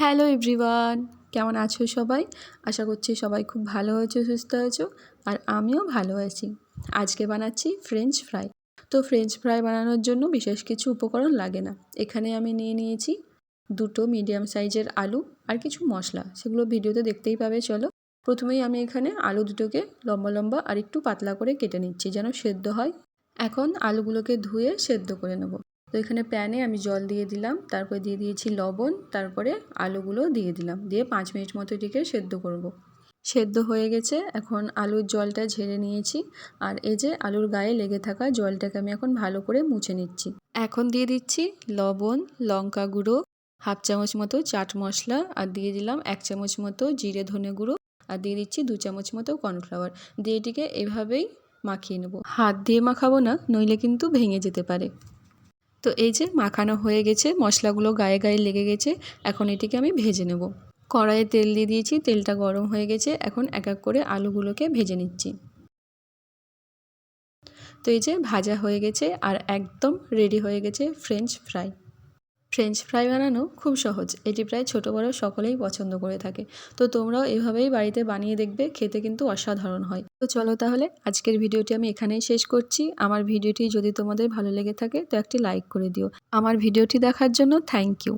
Hello everyone, কেমন আছো সবাই? আশা করছি সবাই খুব ভালো হয়েছো সুস্থ আছো, আর আমিও ভালো আছি। আজকে বানাচ্ছি ফ্রেঞ্চ ফ্রাই তো ফ্রেঞ্চ ফ্রাই বানানোর জন্য বিশেষ কিছু উপকরণ লাগে না। এখানে আমি নিয়ে নিয়েছি দুটো মিডিয়াম সাইজের আলু আর কিছু মশলা। সেগুলো ভিডিওতে দেখতেই পাবে, চলো। প্রথমেই আমি এখানে আলু দুটোকে লম্বা লম্বা আর একটু পাতলা করে কেটে নিচ্ছি যেন সেদ্ধ হয়। এখন আলুগুলোকে ধুয়ে সেদ্ধ করে নেব। তো এখানে প্যানে আমি জল দিয়ে দিলাম, তারপরে দিয়ে দিয়েছি লবণ, তারপরে আলুগুলো দিয়ে দিলাম, দিয়ে পাঁচ মিনিট মতো এটিকে সেদ্ধ করব। সেদ্ধ হয়ে গেছে, এখন আলুর জলটা ঝেড়ে নিয়েছি, আর এই যে আলুর গায়ে লেগে থাকা জলটাকে আমি এখন ভালো করে মুছে নিচ্ছি। এখন দিয়ে দিচ্ছি লবণ, লঙ্কা গুঁড়ো, হাফ চামচ মতো চাট মশলা, আর দিয়ে দিলাম এক চামচ মতো জিরে ধনে গুঁড়ো, আর দিয়ে দিচ্ছি দু চামচ মতো কর্নফ্লাওয়ার। দিয়ে এটিকে এভাবেই মাখিয়ে নেব। হাত দিয়ে মাখাবো না, নইলে কিন্তু ভেঙে যেতে পারে। তো এই যে মাখানো হয়ে গেছে, মশলাগুলো গায়ে গায়ে লেগে গেছে, এখন এটিকে আমি ভেজে নেব। কড়াইয়ে তেল দিয়ে দিয়েছি, তেলটা গরম হয়ে গেছে, এখন এক এক করে আলুগুলোকে ভেজে নিচ্ছি। তো এই যে ভাজা হয়ে গেছে আর একদম রেডি হয়ে গেছে ফ্রেঞ্চ ফ্রাই ফ্রেঞ্চ ফ্রাই বানানো খুব সহজ। এটি প্রায় ছোটো বড় সকলেই পছন্দ করে থাকে। তো তোমরাও এভাবেই বাড়িতে বানিয়ে দেখবে, খেতে কিন্তু অসাধারণ হয়। তো চলো তাহলে আজকের ভিডিওটি আমি এখানেই শেষ করছি। আমার ভিডিওটি যদি তোমাদের ভালো লেগে থাকে, তো একটি লাইক করে দিও। আমার ভিডিওটি দেখার জন্য থ্যাংক ইউ